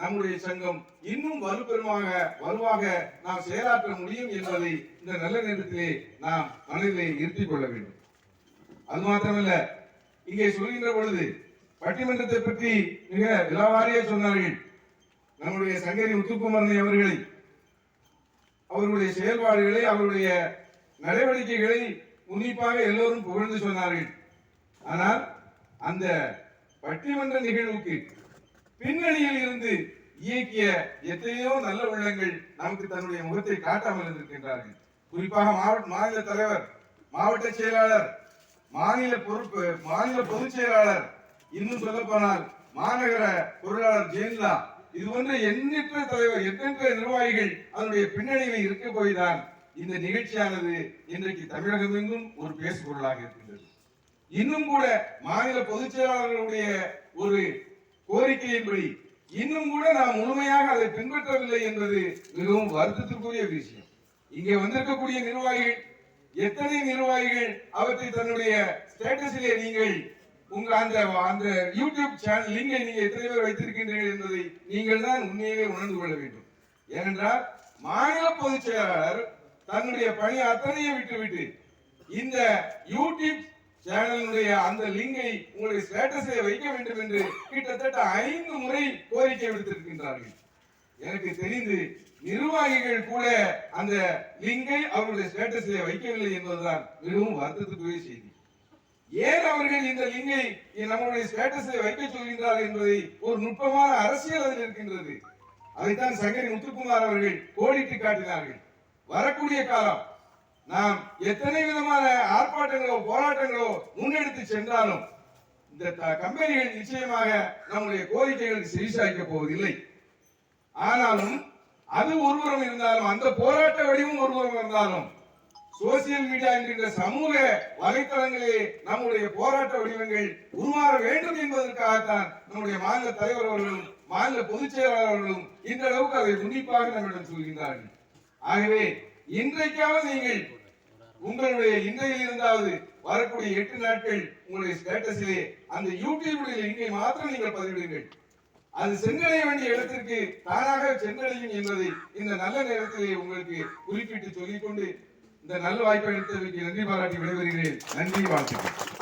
நம்முடைய சங்கம் இன்னும் வலுப்பெருமாக வலுவாக நாம் செயலாற்ற முடியும் என்பதை இந்த நல்ல நேரத்திலே நாம் மனதிலே இருத்திக் கொள்ள வேண்டும். அது மாத்திரமல்ல இங்கே சொல்கின்ற பொழுது பட்டிமன்றத்தை பற்றி மிக விலாவாரியே சொன்னார்கள். நம்முடைய சங்கரி முத்துக்குமரனை அவர்களை அவர்களுடைய செயல்பாடுகளை அவருடைய நடவடிக்கைகளை உன்னிப்பாக எல்லோரும் புகழ்ந்து சொன்னார்கள். ஆனால் அந்த பட்டிமன்ற நிகழ்வுக்கு பின்னணியில் இருந்து இயக்கிய எத்தனையோ நல்ல உள்ளங்கள் நமக்கு தன்னுடைய முகத்தை காட்டாமல் இருந்திருக்கின்றார்கள். குறிப்பாக மாவட்ட மாநில தலைவர் மாவட்ட செயலாளர் மாநில பொறுப்பு மாநில பொதுச் செயலாளர் இன்னும் சொல்ல போனால் மாநகர பொருளாளர் ஜெயலலிதா. இது போன்ற எண்ணற்ற தலைவர் எண்ணற்ற நிர்வாகிகள் அதனுடைய பின்னணியில் இருக்க போய்தான் இந்த நிகழ்ச்சியானது இன்றைக்கு தமிழகமெங்கும் ஒரு பேசு பொருளாக இருக்கின்றது. இன்னும் கூட மாநில பொதுச் செயலாளர்களுடைய ஒரு கோரிக்கையின்படி இன்னும் கூட நாம் முழுமையாக அதை பின்பற்றவில்லை என்பது மிகவும் வருத்தத்திற்குரிய விஷயம். இங்கே வந்திருக்கக்கூடிய நிர்வாகிகள் எத்தனை நிர்வாகிகள் அவற்றை தன்னுடைய ஸ்டேட்டஸிலே நீங்கள் உங்க அந்த அந்த யூடியூப் சேனல் லிங்கை நீங்க எத்தனை பேர் வைத்திருக்கின்றீர்கள் என்பதை நீங்கள் தான் உண்மையிலே உணர்ந்து கொள்ள வேண்டும். ஏனென்றால் மாநில பொதுச் செயலாளர் தன்னுடைய பணி அத்தனையை விட்டுவிட்டு இந்த யூடியூப் சேனலுடைய அந்த லிங்கை உங்களுடைய ஸ்டேட்டஸை வைக்க வேண்டும் என்று கிட்டத்தட்ட ஐந்து முறை கோரிக்கை விடுத்திருக்கின்றார்கள். எனக்கு தெரிந்து நிர்வாகிகள் கூட அந்த லிங்கை அவருடைய ஸ்டேட்டஸில் வைக்கவில்லை என்பதுதான் மிகவும் வருத்தத்துக்குரிய செய்தி. ஏன் அவர்கள் இந்த லிங்கை நம்மளுடைய ஸ்டேட்டஸில் வைக்க சொல்கின்றார் என்பதை ஒரு நுட்பமான அரசியல் அதில் இருக்கின்றது. அதைத்தான் சங்கரி முத்துக்குமார் அவர்கள் கோடிட்டு காட்டினார்கள். வரக்கூடிய காலம் நாம் எத்தனை விதமான ஆர்ப்பாட்டங்களோ போராட்டங்களோ முன்னெடுத்து சென்றாலும் இந்த த- கம்பெனிகள் நிச்சயமாக நம்முடைய கோரிக்கைகளுக்கு செவிசாய்க்க போவதில்லை. ஆனாலும் அது ஒருபுறம் இருந்தாலும் அந்த போராட்ட வடிவம் ஒருபுறம் இருந்தாலும் சோசியல் மீடியா என்கின்ற சமூக வலைத்தளங்களிலே நம்முடைய போராட்ட வடிவங்கள் உருமாற வேண்டும் என்பதற்காகத்தான் நம்முடைய மாநில தலைவர் அவர்களும் மாநில பொதுச் செயலாளர் அவர்களும் இந்த அளவுக்கு அதை உன்னிப்பாக நம்மிடம் சொல்கின்றார்கள். ஆகவே இன்றைக்காவது நீங்கள் உங்களுடைய இன்றையில் இருந்தாவது வரக்கூடிய எட்டு நாட்கள் உங்களுடைய ஸ்டேட்டஸிலே அந்த யூடியூபில் லிங்கை மாத்திரம் நீங்கள் பதிவிடுங்கள். அது சென்றடைய வேண்டிய இடத்திற்கு தானாக சென்றடையும் என்பதை இந்த நல்ல நேரத்திலே உங்களுக்கு குறிப்பிட்டு சொல்லிக்கொண்டு இந்த நல்ல வாய்ப்பை எடுத்ததற்கு நன்றி பாராட்டி விடைபெறுகிறேன். நன்றி வாழ்த்துக்கள்.